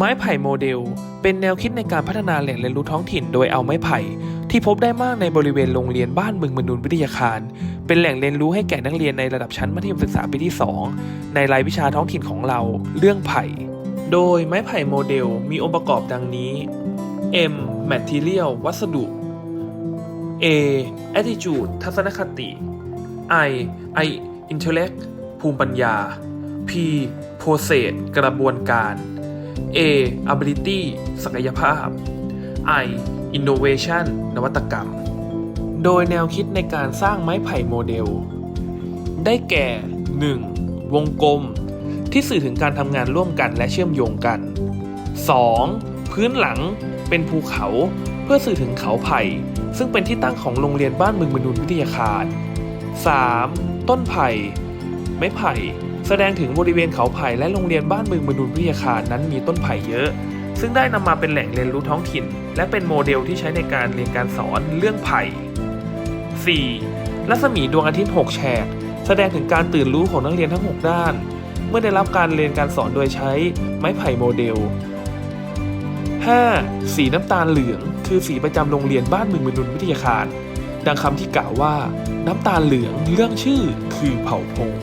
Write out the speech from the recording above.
ไม้ไผ่โมเดล เป็นแนวคิดในการพัฒนาแหล่งเรียนรู้ท้องถิ่นโดยเอาไม้ไผ่ ที่พบได้มากในบริเวณโรงเรียนบ้านเมืองมนุนวิทยาคาร เป็นแหล่งเรียนรู้ให้แก่นักเรียนในระดับชั้นมัธยมศึกษาปีที่ 2 ในรายวิชาท้องถิ่นของเรา เรื่องไผ่ โดยไม้ไผ่โมเดลมีองค์ประกอบดังนี้ M Material วัสดุ A Attitude ทัศนคติ I I Intellect ภูมิปัญญา P Process กระบวนการ A ability ศักยภาพ I innovation นวัตกรรม โดยแนวคิดในการสร้างไม้ไผ่โมเดล ได้แก่ 1. วงกลม ที่สื่อถึงการทำงานร่วมกันและเชื่อมโยงกัน 2. พื้นหลังเป็นภูเขาเพื่อสื่อถึงเขาไผ่ ซึ่งเป็นที่ตั้งของโรงเรียนบ้านเมืองมนุนวิทยาคาร 3. ต้นไผ่ ไม้ไผ่ แสดงถึงบริเวณเขาไผ่และโรงเรียนบ้านเมืองมนุนวิทยาคารนั้นมีต้นไผ่เยอะ ซึ่งได้นำมาเป็นแหล่งเรียนรู้ท้องถิ่น และเป็นโมเดลที่ใช้ในการเรียนการสอนเรื่องไผ่ 4. รัศมีดวงอาทิตย์ 6 แฉก แสดงถึงการตื่นรู้ของนักเรียนทั้ง 6 ด้าน เมื่อได้รับการเรียนการสอนโดยใช้ไม้ไผ่โมเดล 5. สีน้ำตาลเหลือง คือสีประจำโรงเรียนบ้านเมืองมนุนวิทยาคาร ดังคำที่กล่าวว่า น้ำตาลเหลืองเรื่องชื่อคือเผ่าพง